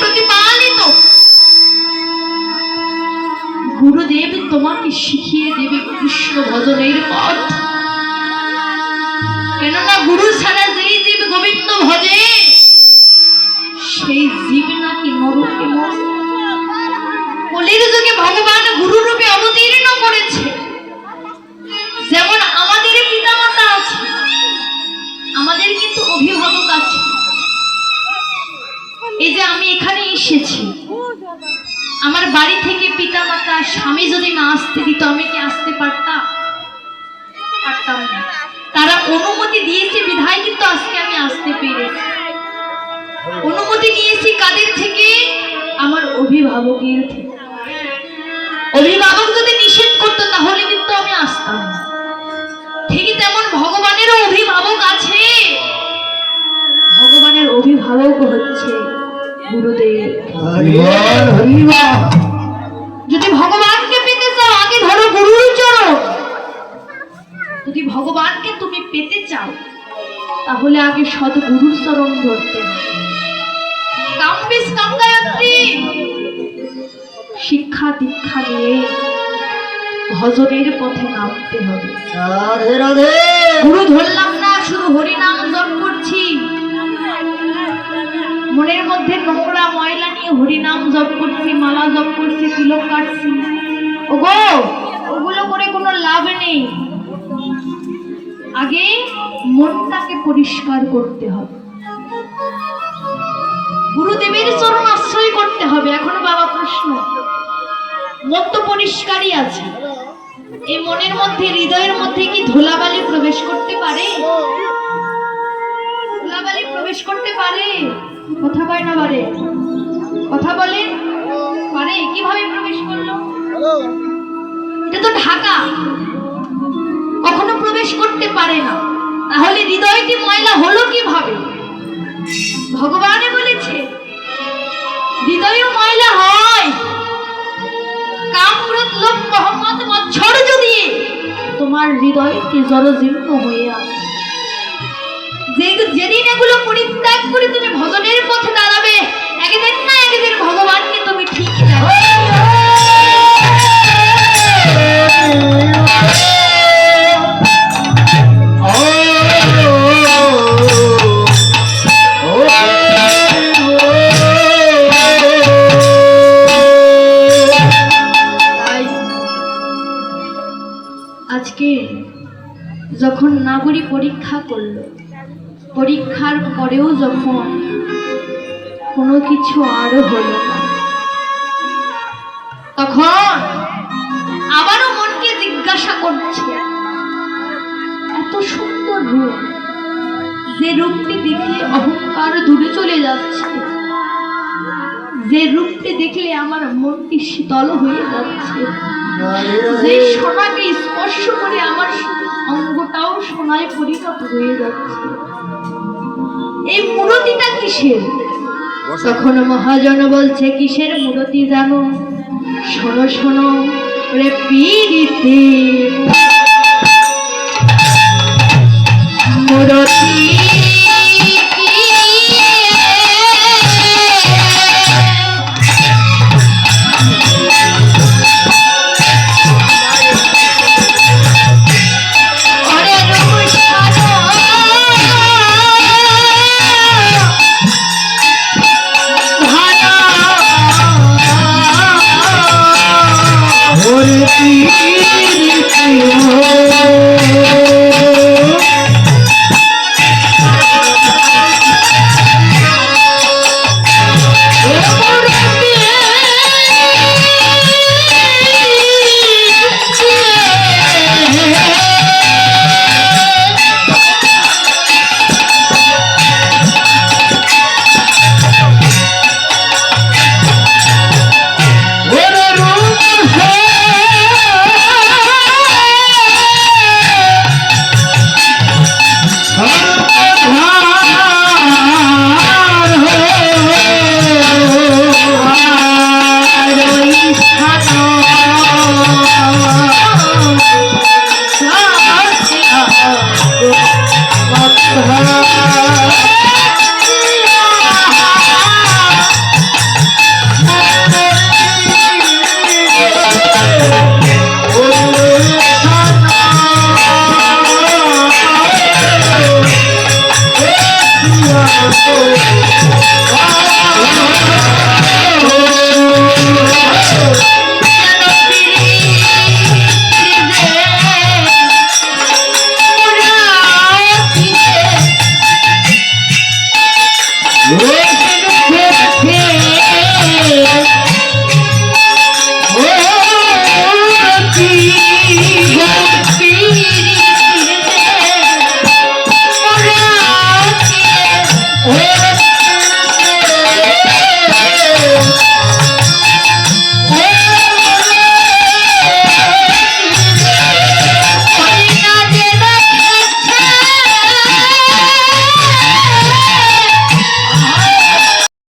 প্রতিপালিত? গুরুদেব তোমাকে শিখিয়ে দেবে কৃষ্ণ ভজনের পথ। কেননা গুরু ছাড়া যেই জীব গোবিন্দ ভজে। এসেছি। আমার বাড়ি থেকে পিতামাতা, স্বামী যদি না আসতে দিত, আমি কি আসতে পারতাম? পারতাম না। তারা অনুমতি দিয়েছে, বিধায় কিন্তু আজকে আমি আসতে পেরেছি। অনুমতি নিয়েছি কাদের থেকে? আমার অভিভাবকের থেকে। অভিভাবক যদি নিষেধ করতো, তাহলে কিন্তু আমি আসতাম না। ঠিকই তেমন ভগবানেরও অভিভাবক আছে। ভগবানের অভিভাবক হচ্ছে গুরুদেব যদি ভগবানকে পেতে চাও আগে ধরো গুরুর চরণ। যদি ভগবানকে তুমি পেতে চাও তাহলে আগে সৎ গুরুর চরণ ধরতে কাম্বিস শিক্ষা দীক্ষা নিয়ে ভজনের পথে নামতে হবে। গুরু ধরলাম না শুধু হরিনাম জপ করছি। মনের মধ্যে হরিনাম জপ করছি, মালা জপ করছি, তিলক কাটছি। ওগো, ওগুলো করে কোনো লাভ নেই। আগে মনটাকে পরিষ্কার করতে হবে। গুরুদেবের চরণ আশ্রয় করতে হবে, এখনও বাবা প্রশ্ন। মন তো পরিষ্কারই আছে। এই মনের মধ্যে, হৃদয়ের মধ্যে কি ধুলাবালি প্রবেশ করতে পারে? ধুলাবালি প্রবেশ করতে পারে? কথা কয় না পারে কথা বলে? পারে কীভাবে প্রবেশ করল? এটা তো ঢাকা। কখনো প্রবেশ করতে পারে না। তাহলে হৃদয়টি ময়লা হলো কীভাবে? ভগবানে বলেছে, হৃদয়ও ময়লা হয়। কামক্রোধ লোভ মোহাম্মদ মচ্ছর যদি তোমার হৃদয়কে জরজীর্ণ হয়ে আছে। যেদিন এগুলো পরিত্যাগ করে তুমি ভজনের পথে দাঁড়াবে, একদিন একদিন ভগবানকে তুমি ঠিক আজকে যখন নাগরিক পরীক্ষা করল পরীক্ষার পরেও যখন কোনো কিছু আরও হলো না। তখন আবারও মনকে জিজ্ঞাসা করছে, এত সুন্দর রূপ, যে রূপটি দেখে অহংকার দূরে চলে যাচ্ছে। যে রূপটি দেখলে আমার মনটি শীতল হয়ে যাচ্ছে। যে সোনাকে স্পর্শ করে আমার অঙ্গটাও সোনায় পরিণত হয়ে যাচ্ছে। এই মূরতিটা কিসের? তখন মহাজন বলছে কিসের মূরতি জানো? শোনো শোনো রে পীড়িতে। মূরতি